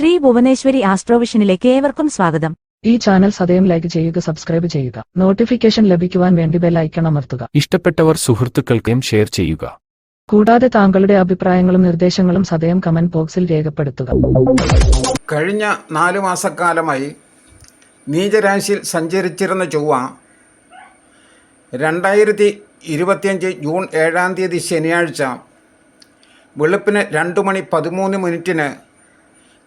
ശ്രീ ഭുവനേശ്വരി ആസ്ട്രോവിഷനിലേക്ക് ഏവർക്കും സ്വാഗതം. ഈ ചാനൽ സദയം ലൈക്ക് ചെയ്യുക സബ്സ്ക്രൈബ് ചെയ്യുക. നോട്ടിഫിക്കേഷൻ ലഭിക്കുവാൻ വേണ്ടി ബെൽ ഐക്കൺ അമർത്തുക. ഇഷ്ടപ്പെട്ടവർ സുഹൃത്തുക്കൾക്കും ഷെയർ ചെയ്യുക. കൂടാതെ താങ്കളുടെ അഭിപ്രായങ്ങളും നിർദ്ദേശങ്ങളും സദയം കമന്റ് ബോക്സിൽ രേഖപ്പെടുത്തുക. കഴിഞ്ഞ നാലു മാസക്കാലമായി നീചരാശിയിൽ സഞ്ചരിച്ചിരുന്ന ചൊവ്വ രണ്ടായിരത്തി ഇരുപത്തിയഞ്ച് ജൂൺ ഏഴാം തീയതി ശനിയാഴ്ച വെളുപ്പിന് രണ്ട് മണി പതിമൂന്ന് മിനിറ്റിന്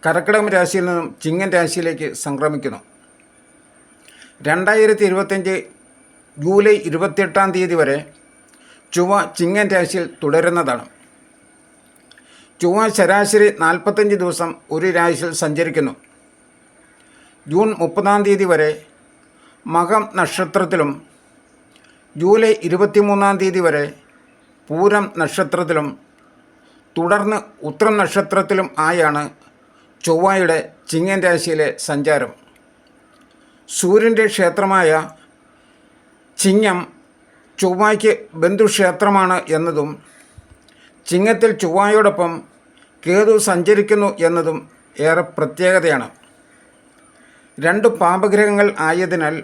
കർക്കിടകം രാശിയിൽ നിന്നും ചിങ്ങൻ രാശിയിലേക്ക് സംക്രമിക്കുന്നു. രണ്ടായിരത്തി ഇരുപത്തിയഞ്ച് ജൂലൈ ഇരുപത്തിയെട്ടാം തീയതി വരെ ചുവ ചിങ്ങൻ രാശിയിൽ തുടരുന്നതാണ്. ചുവ ശരാശരി നാൽപ്പത്തഞ്ച് ദിവസം ഒരു രാശിയിൽ സഞ്ചരിക്കുന്നു. ജൂൺ മുപ്പതാം തീയതി വരെ മകം നക്ഷത്രത്തിലും ജൂലൈ ഇരുപത്തിമൂന്നാം തീയതി വരെ പൂരം നക്ഷത്രത്തിലും തുടർന്ന് ഉത്രം നക്ഷത്രത്തിലും ആയാണ് ചൊവ്വയുടെ ചിങ്ങൻ രാശിയിലെ സഞ്ചാരം. സൂര്യന്റെ ക്ഷേത്രമായ ചിങ്ങം ചൊവ്വയ്ക്ക് ബന്ധുക്ഷേത്രമാണ് എന്നതും ചിങ്ങത്തിൽ ചൊവ്വായോടൊപ്പം കേതു സഞ്ചരിക്കുന്നു എന്നതും ഏറെ പ്രത്യേകതയാണ്. രണ്ട് പാപഗ്രഹങ്ങൾ ആയതിനാൽ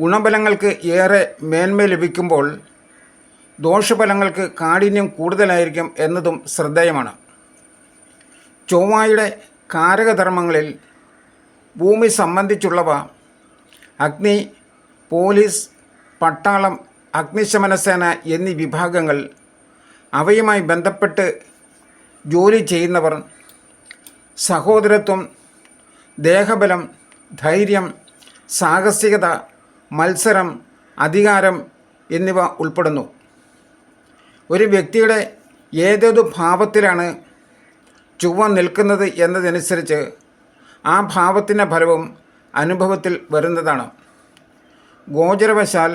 ഗുണബലങ്ങൾക്ക് ഏറെ മേന്മ ലഭിക്കുമ്പോൾ ദോഷഫലങ്ങൾക്ക് കാഠിന്യം കൂടുതലായിരിക്കും എന്നതും ശ്രദ്ധേയമാണ്. ചൊവ്വായുടെ കാരകധർമ്മങ്ങളിൽ ഭൂമി സംബന്ധിച്ചുള്ളവ അഗ്നി പോലീസ് പട്ടാളം അഗ്നിശമനസേന എന്നീ വിഭാഗങ്ങൾ അവയുമായി ബന്ധപ്പെട്ട് ജോലി ചെയ്യുന്നവർ സഹോദരത്വം ദേഹബലം ധൈര്യം സാഹസികത മത്സരം അധികാരം എന്നിവ ഉൾപ്പെടുന്നു. ഒരു വ്യക്തിയുടെ ഏതൊരു ഭാവത്തിലാണ് ചൊവ്വ നിൽക്കുന്നത് എന്നതനുസരിച്ച് ആ ഭാവത്തിന്റെ ഫലവും അനുഭവത്തിൽ വരുന്നതാണ്. ഗോചരവശാൽ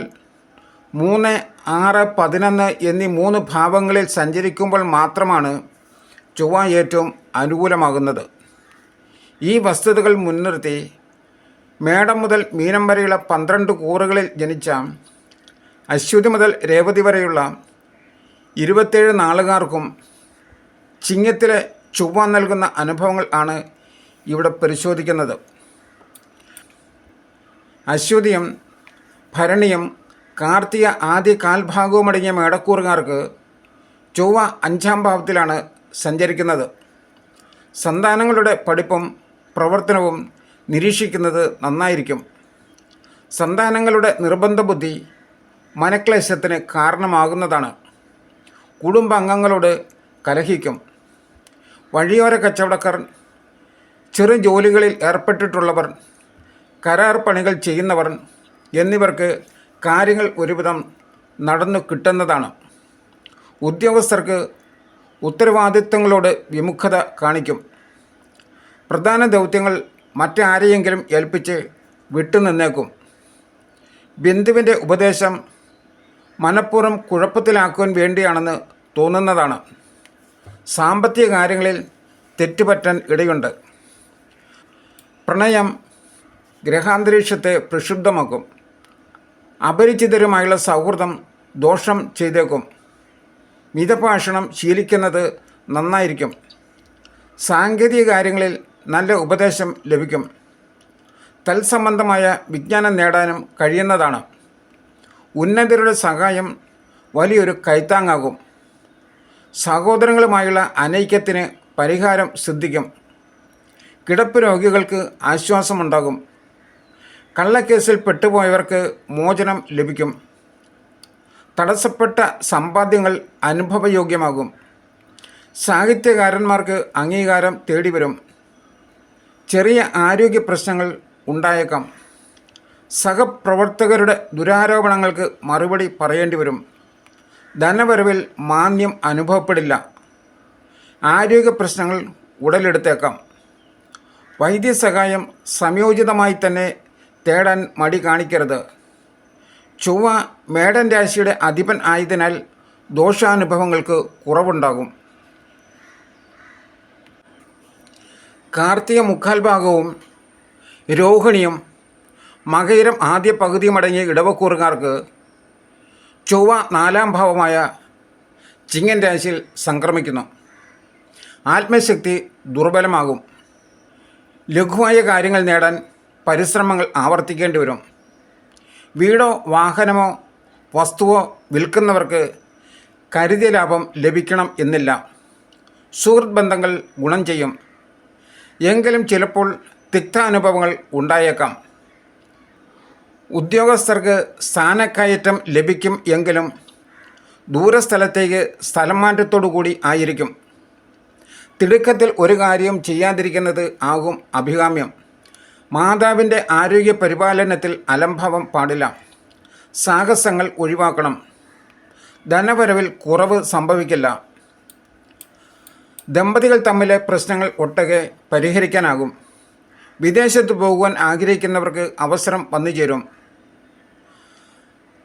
മൂന്ന് ആറ് പതിനൊന്ന് എന്നീ മൂന്ന് ഭാവങ്ങളിൽ സഞ്ചരിക്കുമ്പോൾ മാത്രമാണ് ചുവ ഏറ്റവും അനുകൂലമാകുന്നത്. ഈ വസ്തുതകൾ മുൻനിർത്തി മേടം മുതൽ മീനം വരെയുള്ള പന്ത്രണ്ട് കൂറുകളിൽ ജനിച്ച അശ്വതി മുതൽ രേവതി വരെയുള്ള ഇരുപത്തേഴ് നാളുകാർക്കും ചിങ്ങത്തിലെ ചൊവ്വ നൽകുന്ന അനുഭവങ്ങൾ ആണ് ഇവിടെ പരിശോധിക്കുന്നത്. അശ്വതിയും ഭരണിയും കാർത്തിക ആദ്യ കാൽഭാഗവുമടങ്ങിയ മേടക്കൂറുകാർക്ക് ചൊവ്വ അഞ്ചാം ഭാവത്തിലാണ് സഞ്ചരിക്കുന്നത്. സന്താനങ്ങളുടെ പഠിപ്പും പ്രവർത്തനവും നിരീക്ഷിക്കുന്നത് നന്നായിരിക്കും. സന്താനങ്ങളുടെ നിർബന്ധ ബുദ്ധി മനക്ലേശത്തിന് കാരണമാകുന്നതാണ്. കുടുംബാംഗങ്ങളോട് കലഹിക്കും. വഴിയോര കച്ചവടക്കാർ ചെറു ജോലികളിൽ ഏർപ്പെട്ടിട്ടുള്ളവർ കരാർ പണികൾ ചെയ്യുന്നവർ എന്നിവർക്ക് കാര്യങ്ങൾ ഒരുവിധം നടന്നു കിട്ടുന്നതാണ്. ഉദ്യോഗസ്ഥർക്ക് ഉത്തരവാദിത്വങ്ങളോട് വിമുഖത കാണിക്കും. പ്രധാന ദൗത്യങ്ങൾ മറ്റാരെയെങ്കിലും ഏൽപ്പിച്ച് വിട്ടുനിന്നേക്കും ബിന്ദുവിന്റെ ഉപദേശം മനഃപൂർവം കുഴപ്പത്തിലാക്കുവാൻ വേണ്ടിയാണെന്ന് തോന്നുന്നതാണ്. സാമ്പത്തിക കാര്യങ്ങളിൽ തെറ്റുപറ്റാൻ ഇടയുണ്ട്. പ്രണയം ഗ്രഹാന്തരീക്ഷത്തെ പ്രക്ഷുബ്ധമാക്കും. അപരിചിതരുമായുള്ള സൗഹൃദം ദോഷം ചെയ്തേക്കും. മിതഭാഷണം ശീലിക്കുന്നത് നന്നായിരിക്കും. സാങ്കേതിക കാര്യങ്ങളിൽ നല്ല ഉപദേശം ലഭിക്കും. തൽസംബന്ധമായ വിജ്ഞാനം നേടാനും കഴിയുന്നതാണ്. ഉന്നതരുടെ സഹായം വലിയൊരു കൈത്താങ്ങാകും. സഹോദരങ്ങളുമായുള്ള അനൈക്യത്തിന് പരിഹാരം സിദ്ധിക്കും. കിടപ്പ് രോഗികൾക്ക് ആശ്വാസമുണ്ടാകും. കള്ളക്കേസിൽ പെട്ടുപോയവർക്ക് മോചനം ലഭിക്കും. തടസ്സപ്പെട്ട സമ്പാദ്യങ്ങൾ അനുഭവയോഗ്യമാകും. സാഹിത്യകാരന്മാർക്ക് അംഗീകാരം തേടിവരും. ചെറിയ ആരോഗ്യ പ്രശ്നങ്ങൾ ഉണ്ടായേക്കാം. സഹപ്രവർത്തകരുടെ ദുരാരോപണങ്ങൾക്ക് മറുപടി പറയേണ്ടി വരും ധനവരവിൽ മാന്യം അനുഭവപ്പെടില്ല. ആരോഗ്യ പ്രശ്നങ്ങൾ ഉടലെടുത്തേക്കാം. വൈദ്യസഹായം സംയോജിതമായി തന്നെ തേടാൻ മടി കാണിക്കരുത്. ചൊവ്വ മേടൻ രാശിയുടെ അധിപൻ ആയതിനാൽ ദോഷാനുഭവങ്ങൾക്ക് കുറവുണ്ടാകും. കാർത്തിക മുക്കാൽ ഭാഗവും രോഹിണിയും മകയിരം ആദ്യ പകുതിയുമടങ്ങിയ ഇടവക്കൂറുകാർക്ക് ചൊവ്വ നാലാം ഭാവമായ ചിങ്ങൻ രാശിയിൽ സംക്രമിക്കുന്നു. ആത്മശക്തി ദുർബലമാകും. ലഘുവായ കാര്യങ്ങൾ നേടാൻ പരിശ്രമങ്ങൾ ആവർത്തിക്കേണ്ടി വരും. വീടോ വാഹനമോ വസ്തുവോ വിൽക്കുന്നവർക്ക് കരുതിയ ലാഭം ലഭിക്കണം എന്നില്ല. സുഹൃത്ത് ബന്ധങ്ങൾ ഗുണം ചെയ്യും. എങ്കിലും ചിലപ്പോൾ തിക്താനുഭവങ്ങൾ ഉണ്ടായേക്കാം. ഉദ്യോഗസ്ഥർക്ക് സ്ഥാനക്കയറ്റം ലഭിക്കും എങ്കിലും ദൂരസ്ഥലത്തേക്ക് സ്ഥലം മാറ്റത്തോടു കൂടി ആയിരിക്കും. തിടുക്കത്തിൽ ഒരു കാര്യം ചെയ്യാതിരിക്കുന്നത് ആകും അഭികാമ്യം. മാതാവിന്റെ ആരോഗ്യ പരിപാലനത്തിൽ അലംഭാവം പാടില്ല. സാഹസങ്ങൾ ഒഴിവാക്കണം. ധനവരവിൽ കുറവ് സംഭവിക്കില്ല. ദമ്പതികൾ തമ്മിലെ പ്രശ്നങ്ങൾ ഒട്ടകെ പരിഹരിക്കാനാകും. വിദേശത്ത് പോകുവാൻ ആഗ്രഹിക്കുന്നവർക്ക് അവസരം വന്നു ചേരും.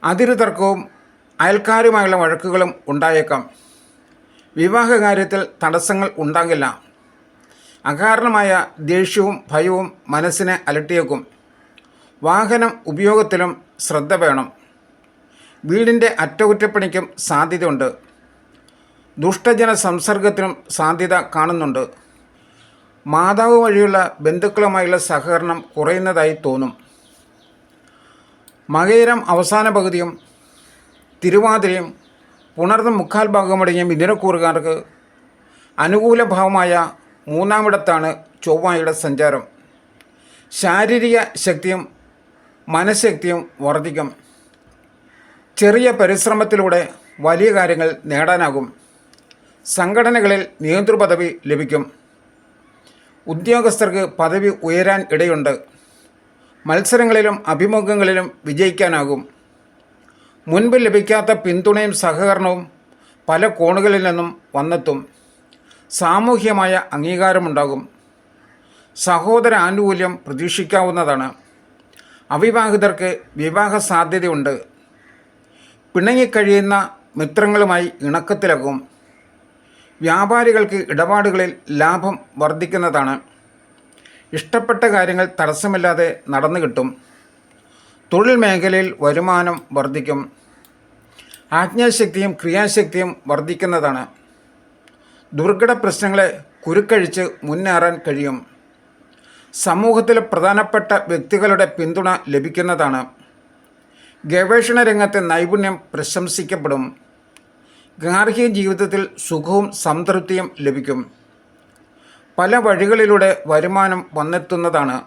അതിരു തർക്കവും അയൽക്കാരുമായുള്ള വഴക്കുകളും ഉണ്ടായേക്കാം. വിവാഹകാര്യത്തിൽ തടസ്സങ്ങൾ ഉണ്ടാകില്ല. അകാരണമായ ദേഷ്യവും ഭയവും മനസ്സിനെ അലട്ടിയേക്കും. വാഹനം ഉപയോഗത്തിലും ശ്രദ്ധ വേണം. വീടിന്റെ അറ്റകുറ്റപ്പണിക്കും സാധ്യതയുണ്ട്. ദുഷ്ടജന സംസർഗത്തിനും സാധ്യത കാണുന്നുണ്ട്. മാതാവ് വഴിയുള്ള ബന്ധുക്കളുമായുള്ള സഹകരണം കുറയുന്നതായി തോന്നും. മകയിരം അവസാന പകുതിയും തിരുവാതിരയും പുണർന്ന മുക്കാൽ ഭാഗമടങ്ങിയ മിഥുനക്കൂറുകാർക്ക് അനുകൂല ഭാവമായ മൂന്നാമിടത്താണ് ചൊവ്വയുടെ സഞ്ചാരം. ശാരീരിക ശക്തിയും മനഃശക്തിയും വർദ്ധിക്കും ചെറിയ പരിശ്രമത്തിലൂടെ വലിയ കാര്യങ്ങൾ നേടാനാകും. സംഘടനകളിൽ നേതൃപദവി ലഭിക്കും. ഉദ്യോഗസ്ഥർക്ക് പദവി ഉയരാൻ ഇടയുണ്ട്. മത്സരങ്ങളിലും അഭിമുഖങ്ങളിലും വിജയിക്കാനാകും. മുൻപ് ലഭിക്കാത്ത പിന്തുണയും സഹകരണവും പല കോണുകളിൽ നിന്നും വന്നെത്തും. സാമൂഹ്യമായ അംഗീകാരമുണ്ടാകും. സഹോദര ആനുകൂല്യം പ്രതീക്ഷിക്കാവുന്നതാണ്. അവിവാഹിതർക്ക് വിവാഹ സാധ്യതയുണ്ട്. പിണങ്ങിക്കഴിയുന്ന മിത്രങ്ങളുമായി ഇണക്കത്തിലാകും. വ്യാപാരികൾക്ക് ഇടപാടുകളിൽ ലാഭം വർദ്ധിക്കുന്നതാണ്. ഇഷ്ടപ്പെട്ട കാര്യങ്ങൾ തടസ്സമില്ലാതെ നടന്നു കിട്ടും. തൊഴിൽ മേഖലയിൽ വരുമാനം വർദ്ധിക്കും. ആജ്ഞാശക്തിയും ക്രിയാശക്തിയും വർദ്ധിക്കുന്നതാണ്. ദുർഘട പ്രശ്നങ്ങളെ കുരുക്കഴിച്ച് മുന്നേറാൻ കഴിയും. സമൂഹത്തിലെ പ്രധാനപ്പെട്ട വ്യക്തികളുടെ പിന്തുണ ലഭിക്കുന്നതാണ്. ഗവേഷണ രംഗത്തെ നൈപുണ്യം പ്രശംസിക്കപ്പെടും. ഗാർഹിക ജീവിതത്തിൽ സുഖവും സംതൃപ്തിയും ലഭിക്കും. പല വഴികളിലൂടെ വരുമാനം വന്നെത്തുന്നതാണ്.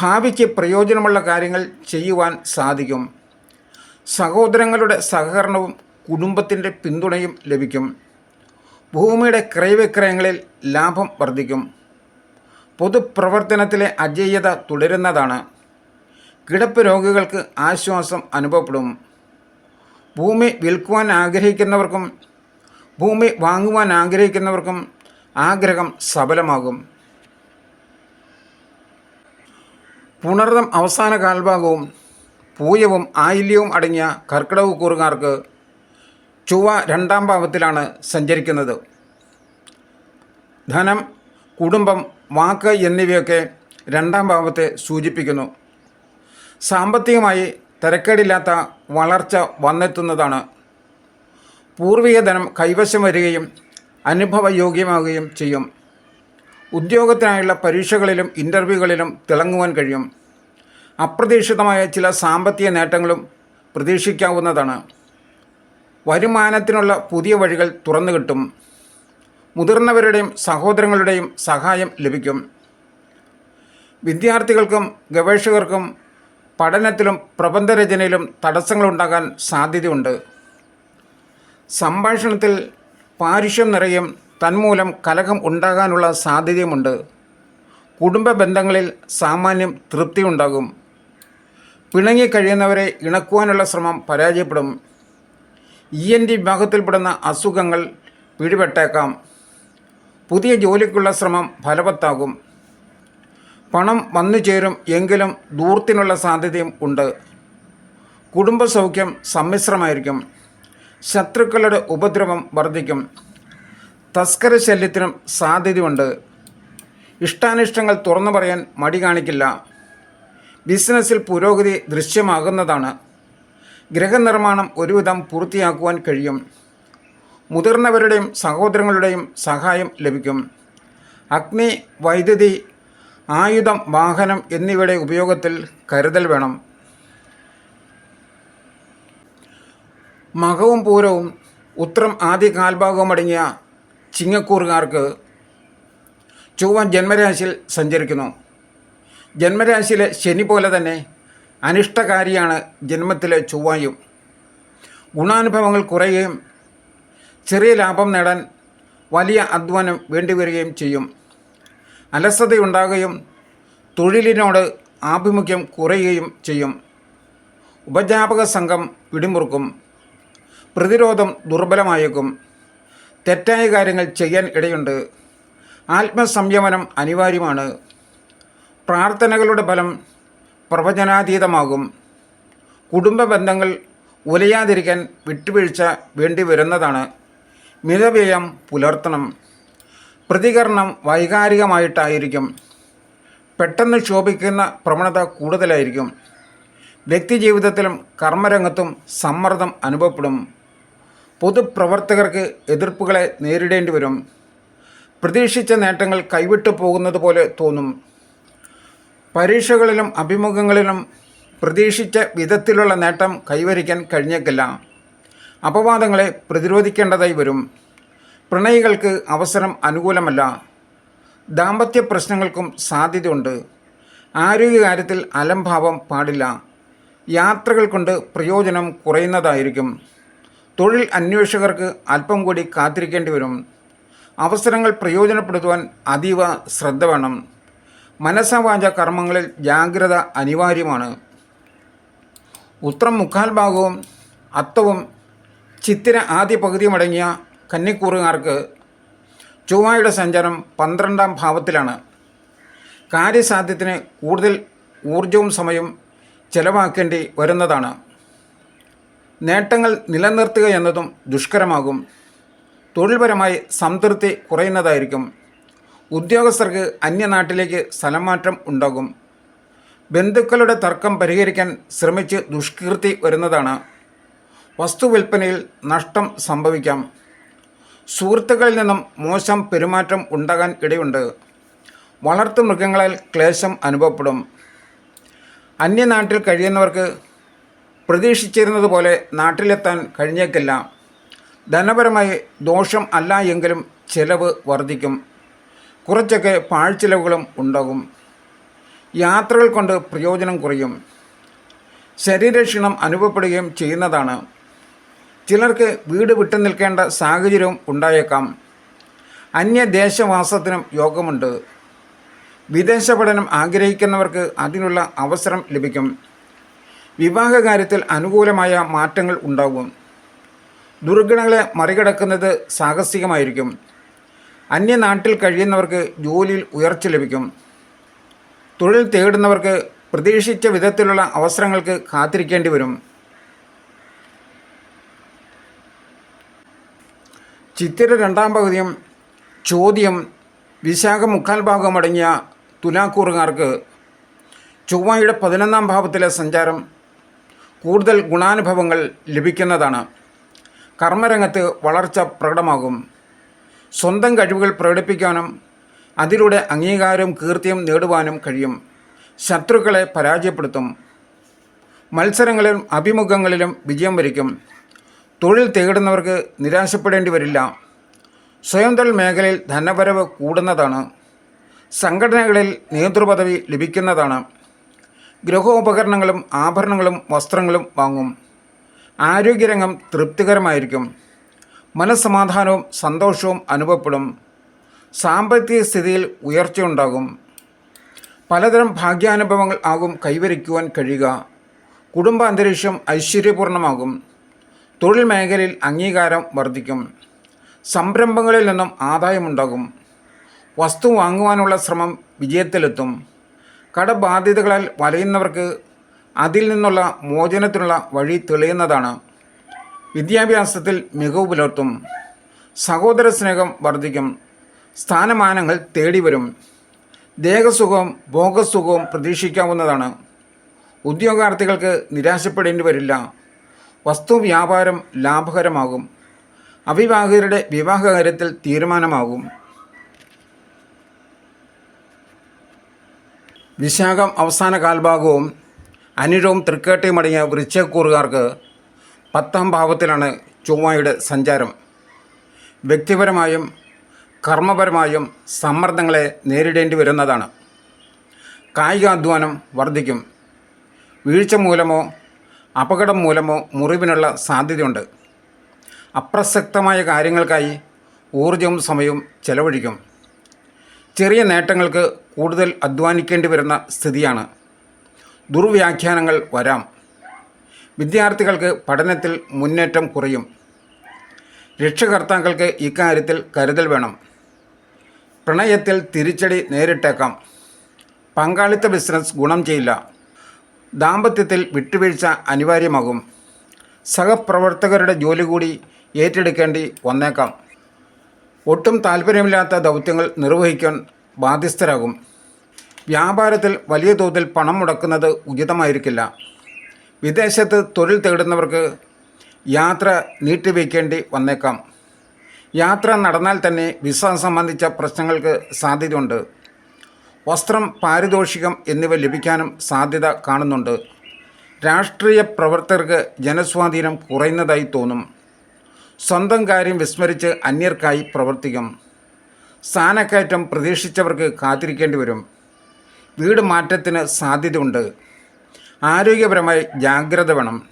ഭാവിക്ക് പ്രയോജനമുള്ള കാര്യങ്ങൾ ചെയ്യുവാൻ സാധിക്കും. സഹോദരങ്ങളുടെ സഹകരണവും കുടുംബത്തിന്റെ പിന്തുണയും ലഭിക്കും. ഭൂമിയുടെ ക്രയവിക്രയങ്ങളിൽ ലാഭം വർദ്ധിക്കും. പൊതുപ്രവർത്തനത്തിലെ അജയ്യത തുടരുന്നതാണ്. കിടപ്പ് രോഗികൾക്ക് ആശ്വാസം അനുഭവപ്പെടും. ഭൂമി വിൽക്കുവാൻ ആഗ്രഹിക്കുന്നവർക്കും ഭൂമി വാങ്ങുവാൻ ആഗ്രഹിക്കുന്നവർക്കും ആഗ്രഹം സഫലമാകും പുണർദം അവസാന കാൽഭാഗവും പൂയവും ആയില്യവും അടങ്ങിയ കർക്കിടക കൂറുകാർക്ക് ചൊവ്വ രണ്ടാം ഭാവത്തിലാണ് സഞ്ചരിക്കുന്നത്. ധനം കുടുംബം വാക്ക് എന്നിവയൊക്കെ രണ്ടാം ഭാവത്തെ സൂചിപ്പിക്കുന്നു. സാമ്പത്തികമായി തിരക്കേടില്ലാത്ത വളർച്ച വന്നെത്തുന്നതാണ്. പൂർവികധനം കൈവശം വരികയും അനുഭവയോഗ്യമാവുകയും ചെയ്യും. ഉദ്യോഗത്തിനായുള്ള പരീക്ഷകളിലും ഇന്റർവ്യൂകളിലും തിളങ്ങുവാൻ കഴിയും. അപ്രതീക്ഷിതമായ ചില സാമ്പത്തിക നേട്ടങ്ങളും പ്രതീക്ഷിക്കാവുന്നതാണ്. വരുമാനത്തിനുള്ള പുതിയ വഴികൾ തുറന്നു കിട്ടും. മുതിർന്നവരുടെയും സഹോദരങ്ങളുടെയും സഹായം ലഭിക്കും. വിദ്യാർത്ഥികൾക്കും ഗവേഷകർക്കും പഠനത്തിലും പ്രബന്ധരചനയിലും തടസ്സങ്ങളുണ്ടാകാൻ സാധ്യതയുണ്ട്. സംഭാഷണത്തിൽ പാരുഷ്യം നിറയും തന്മൂലം കലഹം ഉണ്ടാകാനുള്ള സാധ്യതയുമുണ്ട്. കുടുംബ ബന്ധങ്ങളിൽ സാമാന്യം തൃപ്തിയുണ്ടാകും. പിണങ്ങിക്കഴിയുന്നവരെ ഇണക്കുവാനുള്ള ശ്രമം പരാജയപ്പെടും. ഇ എൻ ഡി വിഭാഗത്തിൽപ്പെടുന്ന അസുഖങ്ങൾ പിടിപെട്ടേക്കാം. പുതിയ ജോലിക്കുള്ള ശ്രമം ഫലവത്താകും. പണം വന്നു ചേരും എങ്കിലും ദൂർത്തിനുള്ള സാധ്യതയും ഉണ്ട്. കുടുംബസൗഖ്യം സമ്മിശ്രമായിരിക്കും. ശത്രുക്കളുടെ ഉപദ്രവം വർദ്ധിക്കും. തസ്കര ശല്യത്തിനും സാധ്യതയുണ്ട്. ഇഷ്ടാനിഷ്ടങ്ങൾ തുറന്നു പറയാൻ മടി കാണിക്കില്ല. ബിസിനസ്സിൽ പുരോഗതി ദൃശ്യമാകുന്നതാണ്. ഗൃഹനിർമ്മാണം ഒരുവിധം പൂർത്തിയാക്കുവാൻ കഴിയും. മുതിർന്നവരുടെയും സഹോദരങ്ങളുടെയും സഹായം ലഭിക്കും. അഗ്നി വൈദ്യുതി ആയുധം വാഹനം എന്നിവയുടെ ഉപയോഗത്തിൽ കരുതൽ വേണം. മകവും പൂരവും ഉത്രം ആദ്യ കാൽഭാഗവും അടങ്ങിയ ചിങ്ങക്കൂറുകാർക്ക് ചൊവ്വ ജന്മരാശിയിൽ സഞ്ചരിക്കുന്നു. ജന്മരാശിയിലെ ശനി പോലെ തന്നെ അനിഷ്ടകാരിയാണ് ജന്മത്തിലെ ചൊവ്വായും. ഗുണാനുഭവങ്ങൾ കുറയുകയും ചെറിയ ലാഭം നേടാൻ വലിയ അധ്വാനം വേണ്ടിവരികയും ചെയ്യും. അലസതയുണ്ടാകുകയും തൊഴിലിനോട് ആഭിമുഖ്യം കുറയുകയും ചെയ്യും. ഉപജാപക സംഘം പിടിമുറുക്കും. പ്രതിരോധം ദുർബലമായേക്കും. തെറ്റായ കാര്യങ്ങൾ ചെയ്യാൻ ഇടയുണ്ട്. ആത്മസംയമനം അനിവാര്യമാണ്. പ്രാർത്ഥനകളുടെ ഫലം പ്രവചനാതീതമാകും. കുടുംബ ബന്ധങ്ങൾ ഉലയാതിരിക്കാൻ വിട്ടുവീഴ്ച വേണ്ടി വരുന്നതാണ് മിതവ്യയം പുലർത്തണം. പ്രതികരണം വൈകാരികമായിട്ടായിരിക്കും. പെട്ടെന്ന് ക്ഷോഭിക്കുന്ന പ്രവണത കൂടുതലായിരിക്കും. വ്യക്തിജീവിതത്തിലും കർമ്മരംഗത്തും സമ്മർദ്ദം അനുഭവപ്പെടും. പൊതുപ്രവർത്തകർക്ക് എതിർപ്പുകളെ നേരിടേണ്ടി വരും. പ്രതീക്ഷിച്ച നേട്ടങ്ങൾ കൈവിട്ടു പോകുന്നത് പോലെ തോന്നും. പരീക്ഷകളിലും അഭിമുഖങ്ങളിലും പ്രതീക്ഷിച്ച വിധത്തിലുള്ള നേട്ടം കൈവരിക്കാൻ കഴിഞ്ഞേക്കില്ല. അപവാദങ്ങളെ പ്രതിരോധിക്കേണ്ടതായി വരും. പ്രണയികൾക്ക് അവസരം അനുകൂലമല്ല. ദാമ്പത്യ പ്രശ്നങ്ങൾക്കും സാധ്യതയുണ്ട്. ആരോഗ്യകാര്യത്തിൽ അലംഭാവം പാടില്ല. യാത്രകൾ കൊണ്ട് പ്രയോജനം കുറയുന്നതായിരിക്കും. തൊഴിൽ അന്വേഷകർക്ക് അല്പം കൂടി കാത്തിരിക്കേണ്ടി വരും. അവസരങ്ങൾ പ്രയോജനപ്പെടുത്തുവാൻ അതീവ ശ്രദ്ധ വേണം. മനസ്സവാച കർമ്മങ്ങളിൽ ജാഗ്രത അനിവാര്യമാണ്. ഉത്രം മുക്കാൽ ഭാഗവും അത്തവും ചിത്തിര ആദ്യ പകുതിയുമടങ്ങിയ കന്നിക്കൂറുകാർക്ക് ചൊവ്വായുടെ സഞ്ചാരം പന്ത്രണ്ടാം ഭാവത്തിലാണ്. കാര്യസാധ്യത്തിന് കൂടുതൽ ഊർജവും സമയവും ചെലവാക്കേണ്ടി വരുന്നതാണ്. നേട്ടങ്ങൾ നിലനിർത്തുക എന്നതും ദുഷ്കരമാകും. തൊഴിൽപരമായി സംതൃപ്തി കുറയുന്നതായിരിക്കും. ഉദ്യോഗസ്ഥർക്ക് അന്യനാട്ടിലേക്ക് സ്ഥലം മാറ്റം ഉണ്ടാകും. ബന്ധുക്കളുടെ തർക്കം പരിഹരിക്കാൻ ശ്രമിച്ച് ദുഷ്കീർത്തി വരുന്നതാണ്. വസ്തു വിൽപ്പനയിൽ നഷ്ടം സംഭവിക്കാം. സുഹൃത്തുക്കളിൽ നിന്നും മോശം പെരുമാറ്റം ഉണ്ടാകാൻ ഇടയുണ്ട്. വളർത്തു മൃഗങ്ങളാൽ ക്ലേശം അനുഭവപ്പെടും. അന്യനാട്ടിൽ കഴിയുന്നവർക്ക് പ്രതീക്ഷിച്ചിരുന്നത് പോലെ നാട്ടിലെത്താൻ കഴിഞ്ഞേക്കില്ല. ധനപരമായി ദോഷം അല്ല എങ്കിലും ചെലവ് വർദ്ധിക്കും. കുറച്ചൊക്കെ പാഴ്ചെലവുകളും ഉണ്ടാകും. യാത്രകൾ കൊണ്ട് പ്രയോജനം കുറയും. ശരീരക്ഷീണം അനുഭവപ്പെടുകയും ചെയ്യുന്നതാണ്. ചിലർക്ക് വീട് വിട്ടു നിൽക്കേണ്ട സാഹചര്യവും ഉണ്ടായേക്കാം. അന്യദേശവാസത്തിനും യോഗമുണ്ട്. വിദേശ പഠനം ആഗ്രഹിക്കുന്നവർക്ക് അതിനുള്ള അവസരം ലഭിക്കും. വിവാഹകാര്യത്തിൽ അനുകൂലമായ മാറ്റങ്ങൾ ഉണ്ടാകും ദുർഗണങ്ങളെ മറികടക്കുന്നത് സാഹസികമായിരിക്കും. അന്യനാട്ടിൽ കഴിയുന്നവർക്ക് ജോലിയിൽ ഉയർച്ച ലഭിക്കും. തൊഴിൽ തേടുന്നവർക്ക് പ്രതീക്ഷിച്ച വിധത്തിലുള്ള അവസരങ്ങൾക്ക് കാത്തിരിക്കേണ്ടി വരും. ചിത്തിര രണ്ടാം പകുതിയും ചോദ്യം വിശാഖ മുക്കാൽ ഭാഗം അടങ്ങിയ തുലാക്കൂറുകാർക്ക് ചൊവ്വയുടെ പതിനൊന്നാം ഭാവത്തിലെ സഞ്ചാരം കൂടുതൽ ഗുണാനുഭവങ്ങൾ ലഭിക്കുന്നതാണ്. കർമ്മരംഗത്ത് വളർച്ച പ്രകടമാകും. സ്വന്തം കഴിവുകൾ പ്രകടിപ്പിക്കാനും അതിലൂടെ അംഗീകാരവും കീർത്തിയും നേടുവാനും കഴിയും. ശത്രുക്കളെ പരാജയപ്പെടുത്തും. മത്സരങ്ങളിലും അഭിമുഖങ്ങളിലും വിജയം വരിക്കും. തൊഴിൽ തേടുന്നവർക്ക് നിരാശപ്പെടേണ്ടി വരില്ല. സ്വയം തൊഴിൽ മേഖലയിൽ ധനവരവ് കൂടുന്നതാണ്. സംഘടനകളിൽ നേതൃപദവി ലഭിക്കുന്നതാണ്. ഗൃഹോപകരണങ്ങളും ആഭരണങ്ങളും വസ്ത്രങ്ങളും വാങ്ങും. ആരോഗ്യരംഗം തൃപ്തികരമായിരിക്കും. മനസ്സമാധാനവും സന്തോഷവും അനുഭവപ്പെടും. സാമ്പത്തിക സ്ഥിതിയിൽ ഉയർച്ചയുണ്ടാകും പലതരം ഭാഗ്യാനുഭവങ്ങൾ ആകും കൈവരിക്കുവാൻ കഴിയുക. കുടുംബ അന്തരീക്ഷം ഐശ്വര്യപൂർണമാകും തൊഴിൽ മേഖലയിൽ അംഗീകാരം വർദ്ധിക്കും. സംരംഭങ്ങളിൽ നിന്നും ആദായമുണ്ടാകും. വസ്തു വാങ്ങുവാനുള്ള ശ്രമം വിജയത്തിലെത്തും. കടബാധ്യതകളാൽ വലയുന്നവർക്ക് അതിൽ നിന്നുള്ള മോചനത്തിനുള്ള വഴി തെളിയുന്നതാണ്. വിദ്യാഭ്യാസത്തിൽ മികവ് പുലർത്തും. സഹോദര സ്നേഹം വർദ്ധിക്കും. സ്ഥാനമാനങ്ങൾ തേടി വരും ദേഹസുഖവും ഭോഗസുഖവും പ്രതീക്ഷിക്കാവുന്നതാണ്. ഉദ്യോഗാർത്ഥികൾക്ക് നിരാശപ്പെടേണ്ടി വരില്ല വസ്തു വ്യാപാരം ലാഭകരമാകും. അവിവാഹിതരുടെ വിവാഹകാര്യത്തിൽ തീരുമാനമാകും. വിശാഖം അവസാന കാൽഭാഗവും അനിഴവും തൃക്കേട്ടയും അടങ്ങിയ വൃശ്ചക്കൂറുകാർക്ക് പത്താം ഭാവത്തിലാണ് ചൊവ്വയുടെ സഞ്ചാരം. വ്യക്തിപരമായും കർമ്മപരമായും സമ്മർദ്ദങ്ങളെ നേരിടേണ്ടി വരുന്നതാണ്. കായികാധ്വാനം വർദ്ധിക്കും. വീഴ്ച മൂലമോ അപകടം മൂലമോ മുറിവിനുള്ള സാധ്യതയുണ്ട്. അപ്രസക്തമായ കാര്യങ്ങൾക്കായി ഊർജവും സമയവും ചെലവഴിക്കും. ചെറിയ നേട്ടങ്ങൾക്ക് കൂടുതൽ അധ്വാനിക്കേണ്ടി വരുന്ന സ്ഥിതിയാണ്. ദുർവ്യാഖ്യാനങ്ങൾ വരാം. വിദ്യാർത്ഥികൾക്ക് പഠനത്തിൽ മുന്നേറ്റം കുറയും. രക്ഷകർത്താക്കൾക്ക് ഇക്കാര്യത്തിൽ കരുതൽ വേണം. പ്രണയത്തിൽ തിരിച്ചടി നേരിട്ടേക്കാം. പങ്കാളിത്ത ബിസിനസ് ഗുണം ചെയ്യില്ല. ദാമ്പത്യത്തിൽ വിട്ടുവീഴ്ച അനിവാര്യമാകും. സഹപ്രവർത്തകരുടെ ജോലി കൂടി ഏറ്റെടുക്കേണ്ടി വന്നേക്കാം. ഒട്ടും താല്പര്യമില്ലാത്ത ദൗത്യങ്ങൾ നിർവഹിക്കാൻ ബാധ്യസ്ഥരാകും. വ്യാപാരത്തിൽ വലിയ തോതിൽ പണം മുടക്കുന്നത് ഉചിതമായിരിക്കില്ല. വിദേശത്ത് തൊഴിൽ തേടുന്നവർക്ക് യാത്ര നീട്ടിവെക്കേണ്ടി വന്നേക്കാം. യാത്ര നടന്നാൽ തന്നെ വിസ സംബന്ധിച്ച പ്രശ്നങ്ങൾക്ക് സാധ്യതയുണ്ട്. വസ്ത്രം പാരിതോഷികം എന്നിവ ലഭിക്കാനും സാധ്യത കാണുന്നുണ്ട്. രാഷ്ട്രീയ പ്രവർത്തകർക്ക് ജനസ്വാധീനം കുറയുന്നതായി തോന്നും. സ്വന്തം കാര്യം വിസ്മരിച്ച് അന്യർക്കായി പ്രവർത്തിക്കും. സ്ഥാനക്കയറ്റം പ്രതീക്ഷിച്ചവർക്ക് കാത്തിരിക്കേണ്ടി വരും. വീട് മാറ്റത്തിന് സാധ്യതയുണ്ട്. ആരോഗ്യപരമായി ജാഗ്രത വേണം.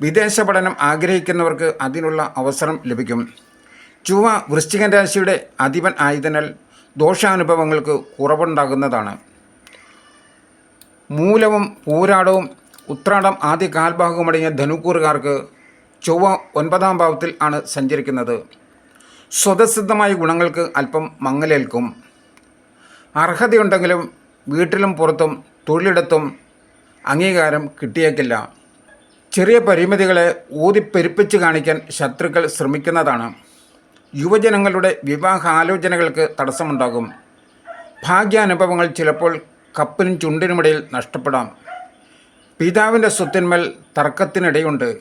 വിദേശ പഠനം ആഗ്രഹിക്കുന്നവർക്ക് അതിനുള്ള അവസരം ലഭിക്കും. ചുവ വൃശ്ചികൻ രാശിയുടെ അധിപൻ ആയതിനാൽ ദോഷാനുഭവങ്ങൾക്ക് കുറവുണ്ടാകുന്നതാണ്. മൂലവും പൂരാടവും ഉത്രാടം ആദ്യ കാൽഭാഗമടങ്ങിയ ധനുക്കൂറുകാർക്ക് ചൊവ്വ ഒൻപതാം ഭാവത്തിൽ ആണ് സഞ്ചരിക്കുന്നത്. സ്വതസിദ്ധമായ ഗുണങ്ങൾക്ക് അല്പം മങ്ങലേൽക്കും. അർഹതയുണ്ടെങ്കിലും വീട്ടിലും പുറത്തും തൊഴിലിടത്തും അംഗീകാരം കിട്ടിയേക്കില്ല. ചെറിയ പരിമിതികളെ ഊതിപ്പെരുപ്പിച്ച് കാണിക്കാൻ ശത്രുക്കൾ ശ്രമിക്കുന്നതാണ്. യുവജനങ്ങളുടെ വിവാഹാലോചനകൾക്ക് തടസ്സമുണ്ടാകും. ഭാഗ്യാനുഭവങ്ങൾ ചിലപ്പോൾ കപ്പിനും ചുണ്ടിനുമിടയിൽ നഷ്ടപ്പെടാം. പിതാവിന്റെ സ്വത്തിന്മേൽ തർക്കത്തിനിടയുണ്ട്.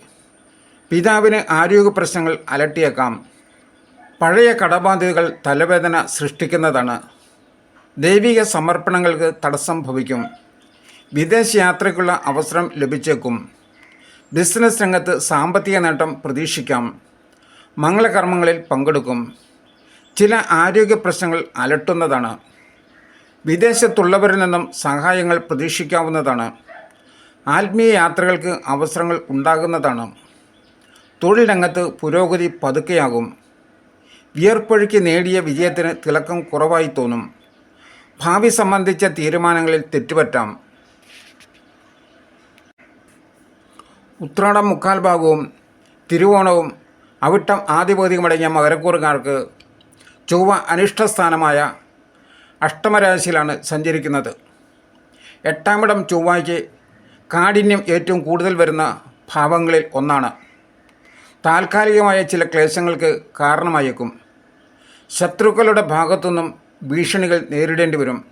പിതാവിന് ആരോഗ്യ പ്രശ്നങ്ങൾ അലട്ടിയേക്കാം. പഴയ കടബാധ്യതകൾ തലവേദന സൃഷ്ടിക്കുന്നതാണ്. ദൈവിക സമർപ്പണങ്ങൾക്ക് തടസ്സം ഭവിക്കും. വിദേശയാത്രയ്ക്കുള്ള അവസരം ലഭിച്ചേക്കും. ബിസിനസ് രംഗത്ത് സാമ്പത്തിക നേട്ടം പ്രതീക്ഷിക്കാം. മംഗളകർമ്മങ്ങളിൽ പങ്കെടുക്കും. ചില ആരോഗ്യ പ്രശ്നങ്ങൾ അലട്ടുന്നതാണ്. വിദേശത്തുള്ളവരിൽ നിന്നും സഹായങ്ങൾ പ്രതീക്ഷിക്കാവുന്നതാണ്. ആത്മീയ യാത്രകൾക്ക് അവസരങ്ങൾ ഉണ്ടാകുന്നതാണ്. തൊഴിൽ രംഗത്ത് പുരോഗതി പതുക്കെയാകും. വിയർപ്പൊഴുക്കി നേടിയ വിജയത്തിന് തിളക്കം കുറവായി തോന്നും. ഭാവി സംബന്ധിച്ച തീരുമാനങ്ങളിൽ തെറ്റുപറ്റാം. ഉത്രാടം മുക്കാൽ ഭാഗവും തിരുവോണവും അവിട്ടം ആധിപതികമടങ്ങിയ മകരക്കൂറുകാർക്ക് ചൊവ്വ അനിഷ്ടസ്ഥാനമായ അഷ്ടമരാശിയിലാണ് സഞ്ചരിക്കുന്നത്. എട്ടാമിടം ചൊവ്വയ്ക്ക് കാഠിന്യം ഏറ്റവും കൂടുതൽ വരുന്ന ഭാവങ്ങളിൽ ഒന്നാണ്. താൽക്കാലികമായ ചില ക്ലേശങ്ങൾക്ക് കാരണമായേക്കും. ശത്രുക്കളുടെ ഭാഗത്തുനിന്നും ഭീഷണികൾ നേരിടേണ്ടി വരും.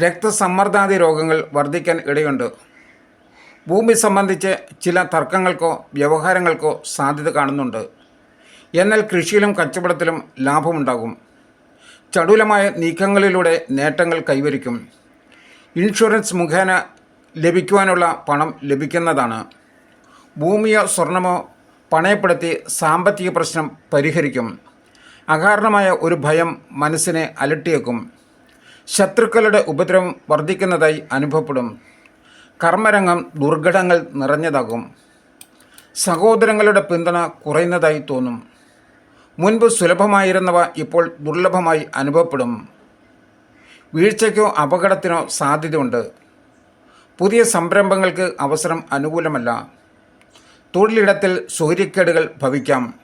രക്തസമ്മർദ്ദാദി രോഗങ്ങൾ വർദ്ധിക്കാൻ ഇടയുണ്ട്. ഭൂമി സംബന്ധിച്ച് ചില തർക്കങ്ങൾക്കോ വ്യവഹാരങ്ങൾക്കോ സാധ്യത കാണുന്നുണ്ട്. എന്നാൽ കൃഷിയിലും കച്ചവടത്തിലും ലാഭമുണ്ടാകും. ചടുലമായ നീക്കങ്ങളിലൂടെ നേട്ടങ്ങൾ കൈവരിക്കും. ഇൻഷുറൻസ് മുഖേന ലഭിക്കുവാനുള്ള പണം ലഭിക്കുന്നതാണ്. ഭൂമിയോ സ്വർണമോ പണയപ്പെടുത്തി സാമ്പത്തിക പ്രശ്നം പരിഹരിക്കും. അകാരണമായ ഒരു ഭയം മനസ്സിനെ അലട്ടിയേക്കും. ശത്രുക്കളുടെ ഉപദ്രവം വർദ്ധിക്കുന്നതായി അനുഭവപ്പെടും. കർമ്മരംഗം ദുർഘടങ്ങൾ നിറഞ്ഞതാകും. സഹോദരങ്ങളുടെ പിന്തുണ കുറയുന്നതായി തോന്നും. മുൻപ് സുലഭമായിരുന്നവ ഇപ്പോൾ ദുർലഭമായി അനുഭവപ്പെടും. വീഴ്ചയ്ക്കോ അപകടത്തിനോ സാധ്യതയുണ്ട്. പുതിയ സംരംഭങ്ങൾക്ക് അവസരം അനുകൂലമല്ല. തൊഴിലിടത്തിൽ സൂര്യക്കേടുകൾ ഭവിക്കാം.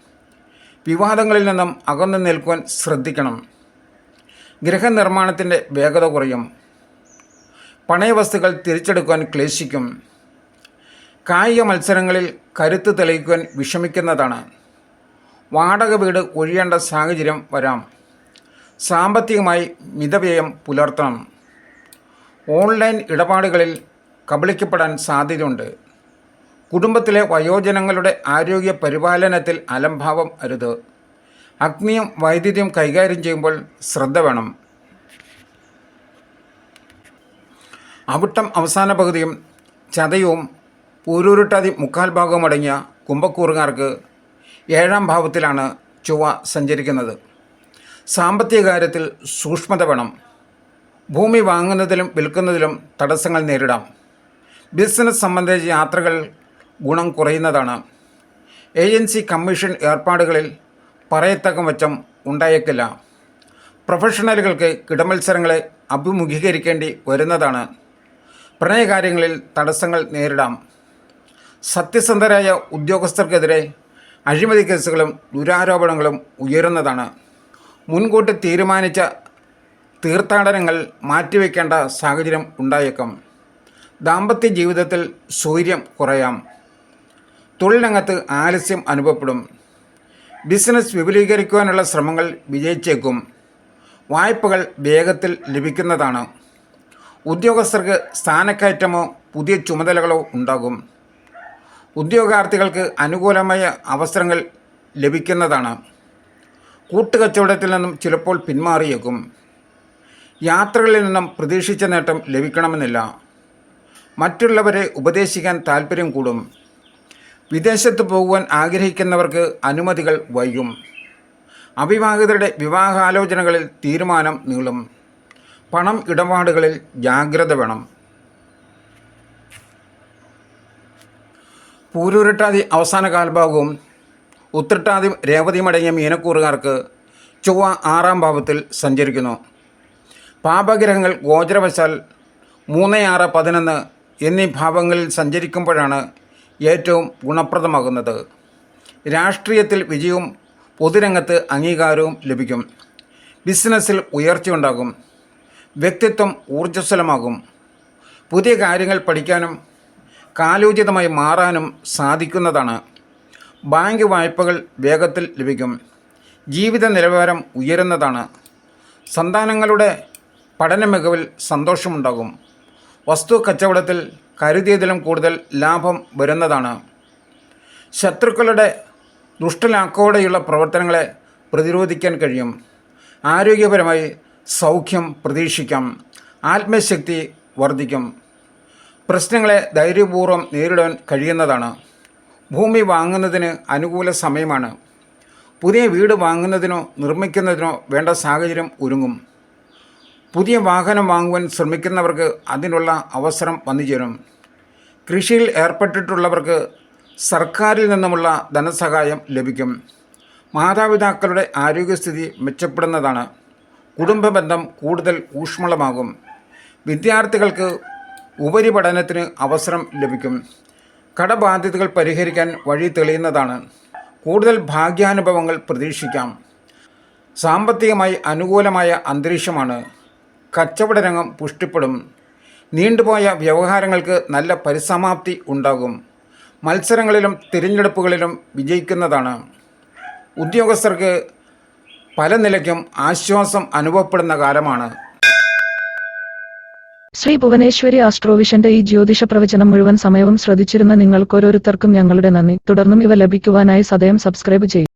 വിവാദങ്ങളിൽ നിന്നും അകന്നു നിൽക്കുവാൻ ശ്രദ്ധിക്കണം. ഗൃഹനിർമ്മാണത്തിന്റെ വേഗത കുറയും. പണയവസ്തുക്കൾ തിരിച്ചെടുക്കുവാൻ ക്ലേശിക്കും. കായിക മത്സരങ്ങളിൽ കരുത്ത് തെളിയിക്കുവാൻ വിഷമിക്കുന്നതാണ്. വാടക വീട് ഒഴിയേണ്ട സാഹചര്യം വരാം. സാമ്പത്തികമായി മിതവ്യയം പുലർത്തണം. ഓൺലൈൻ ഇടപാടുകളിൽ കബളിക്കപ്പെടാൻ സാധ്യതയുണ്ട്. കുടുംബത്തിലെ വയോജനങ്ങളുടെ ആരോഗ്യ പരിപാലനത്തിൽ അലംഭാവം അരുത്. അഗ്നിയും വൈദ്യുതിയും കൈകാര്യം ചെയ്യുമ്പോൾ ശ്രദ്ധ വേണം. അവിട്ടം അവസാന പകുതിയും ചതയവും പൂരൂരുട്ടാതി മുക്കാൽ ഭാഗവും അടങ്ങിയ കുംഭക്കൂറുകാർക്ക് ഏഴാം ഭാവത്തിലാണ് ചൊവ്വ സഞ്ചരിക്കുന്നത്. സാമ്പത്തിക കാര്യത്തിൽ സൂക്ഷ്മത വേണം. ഭൂമി വാങ്ങുന്നതിലും വിൽക്കുന്നതിലും തടസ്സങ്ങൾ നേരിടാം. ബിസിനസ് സംബന്ധിച്ച യാത്രകൾ ഗുണം കുറയുന്നതാണ്. ഏജൻസി കമ്മീഷൻ ഏർപ്പാടുകളിൽ പറയത്തക്ക മെച്ചം ഉണ്ടായേക്കില്ല. പ്രൊഫഷണലുകൾക്ക് കിടമത്സരങ്ങളെ അഭിമുഖീകരിക്കേണ്ടി വരുന്നതാണ്. പ്രണയകാര്യങ്ങളിൽ തടസ്സങ്ങൾ നേരിടാം. സത്യസന്ധരായ ഉദ്യോഗസ്ഥർക്കെതിരെ അഴിമതി കേസുകളും ദുരാരോപണങ്ങളും ഉയരുന്നതാണ്. മുൻകൂട്ടി തീരുമാനിച്ച തീർത്ഥാടനങ്ങൾ മാറ്റിവെക്കേണ്ട സാഹചര്യം ഉണ്ടായേക്കാം. ദാമ്പത്യ ജീവിതത്തിൽ സൗര്യം കുറയാം. തൊഴിലംഗത്ത് ആലസ്യം അനുഭവപ്പെടും. ബിസിനസ് വിപുലീകരിക്കുവാനുള്ള ശ്രമങ്ങൾ വിജയിച്ചേക്കും. വായ്പകൾ വേഗത്തിൽ ലഭിക്കുന്നതാണ്. ഉദ്യോഗസ്ഥർക്ക് സ്ഥാനക്കയറ്റമോ പുതിയ ചുമതലകളോ ഉണ്ടാകും. ഉദ്യോഗാർത്ഥികൾക്ക് അനുകൂലമായ അവസരങ്ങൾ ലഭിക്കുന്നതാണ്. കൂട്ടുകച്ചവടത്തിൽ നിന്നും ചിലപ്പോൾ പിന്മാറിയേക്കും. യാത്രകളിൽ നിന്നും പ്രതീക്ഷിച്ച നേട്ടം ലഭിക്കണമെന്നില്ല. മറ്റുള്ളവരെ ഉപദേശിക്കാൻ താല്പര്യം കൂടും. വിദേശത്ത് പോകുവാൻ ആഗ്രഹിക്കുന്നവർക്ക് അനുമതികൾ വൈകും. അവിവാഹിതരുടെ വിവാഹാലോചനകളിൽ തീരുമാനം നീളും. പണം ഇടപാടുകളിൽ ജാഗ്രത വേണം. പൂരൂരട്ടാതി അവസാന കാൽഭാഗവും ഉത്രട്ടാതി രേവതിയുമടങ്ങിയ മീനക്കൂറുകാർക്ക് ചൊവ്വ ആറാം ഭാവത്തിൽ സഞ്ചരിക്കുന്നു. പാപഗ്രഹങ്ങൾ ഗോചരവശാൽ മൂന്ന് ആറ് പതിനൊന്ന് എന്നീ ഭാവങ്ങളിൽ സഞ്ചരിക്കുമ്പോഴാണ് ഏറ്റവും ഗുണപ്രദമാകുന്നത്. രാഷ്ട്രീയത്തിൽ വിജയവും പൊതുരംഗത്ത് അംഗീകാരവും ലഭിക്കും. ബിസിനസ്സിൽ ഉയർച്ചയുണ്ടാകും. വ്യക്തിത്വം ഊർജസ്വലമാകും. പുതിയ കാര്യങ്ങൾ പഠിക്കാനും കാലോചിതമായി മാറാനും സാധിക്കുന്നതാണ്. ബാങ്ക് വായ്പകൾ വേഗത്തിൽ ലഭിക്കും. ജീവിത നിലവാരം ഉയരുന്നതാണ്. സന്താനങ്ങളുടെ പഠന മികവിൽ സന്തോഷമുണ്ടാകും. വസ്തു കച്ചവടത്തിൽ കരുതിയതിലും കൂടുതൽ ലാഭം വരുന്നതാണ്. ശത്രുക്കളുടെ ദുഷ്ടലാക്കോടെയുള്ള പ്രവർത്തനങ്ങളെ പ്രതിരോധിക്കാൻ കഴിയും. ആരോഗ്യപരമായി സൗഖ്യം പ്രതീക്ഷിക്കാം. ആത്മശക്തി വർദ്ധിക്കും. പ്രശ്നങ്ങളെ ധൈര്യപൂർവം നേരിടാൻ കഴിയുന്നതാണ്. ഭൂമി വാങ്ങുന്നതിന് അനുകൂല സമയമാണ്. പുതിയ വീട് വാങ്ങുന്നതിനോ നിർമ്മിക്കുന്നതിനോ വേണ്ട സാഹചര്യം ഒരുങ്ങും. പുതിയ വാഹനം വാങ്ങുവാൻ ശ്രമിക്കുന്നവർക്ക് അതിനുള്ള അവസരം വന്നുചേരും. കൃഷിയിൽ ഏർപ്പെട്ടിട്ടുള്ളവർക്ക് സർക്കാരിൽ നിന്നുമുള്ള ധനസഹായം ലഭിക്കും. മാതാപിതാക്കളുടെ ആരോഗ്യസ്ഥിതി മെച്ചപ്പെടുന്നതാണ്. കുടുംബബന്ധം കൂടുതൽ ഊഷ്മളമാകും. വിദ്യാർത്ഥികൾക്ക് ഉപരിപഠനത്തിന് അവസരം ലഭിക്കും. കടബാധ്യതകൾ പരിഹരിക്കാൻ വഴി തെളിയുന്നതാണ്. കൂടുതൽ ഭാഗ്യാനുഭവങ്ങൾ പ്രതീക്ഷിക്കാം. സാമ്പത്തികമായി അനുകൂലമായ അന്തരീക്ഷമാണ്. കച്ചവടരംഗം പുഷ്ടിപ്പെടും. നീണ്ടുപോയ വ്യവഹാരങ്ങൾക്ക് നല്ല പരിസമാപ്തി ഉണ്ടാകും. മത്സരങ്ങളിലും തിരഞ്ഞെടുപ്പുകളിലും വിജയിക്കുന്നതാണ്. ഉദ്യോഗസ്ഥർക്ക് പല നിലയ്ക്കും ആശ്വാസം അനുഭവപ്പെടുന്ന കാലമാണ്. ശ്രീ ഭുവനേശ്വരി ആസ്ട്രോവിഷന്റെ ഈ ജ്യോതിഷ പ്രവചനം മുഴുവൻ സമയവും ശ്രദ്ധിച്ചിരുന്ന നിങ്ങൾക്കോരോരുത്തർക്കും ഞങ്ങളുടെ നന്ദി. തുടർന്നും ഇവ ലഭിക്കുവാനായി സദയം സബ്സ്ക്രൈബ് ചെയ്യും.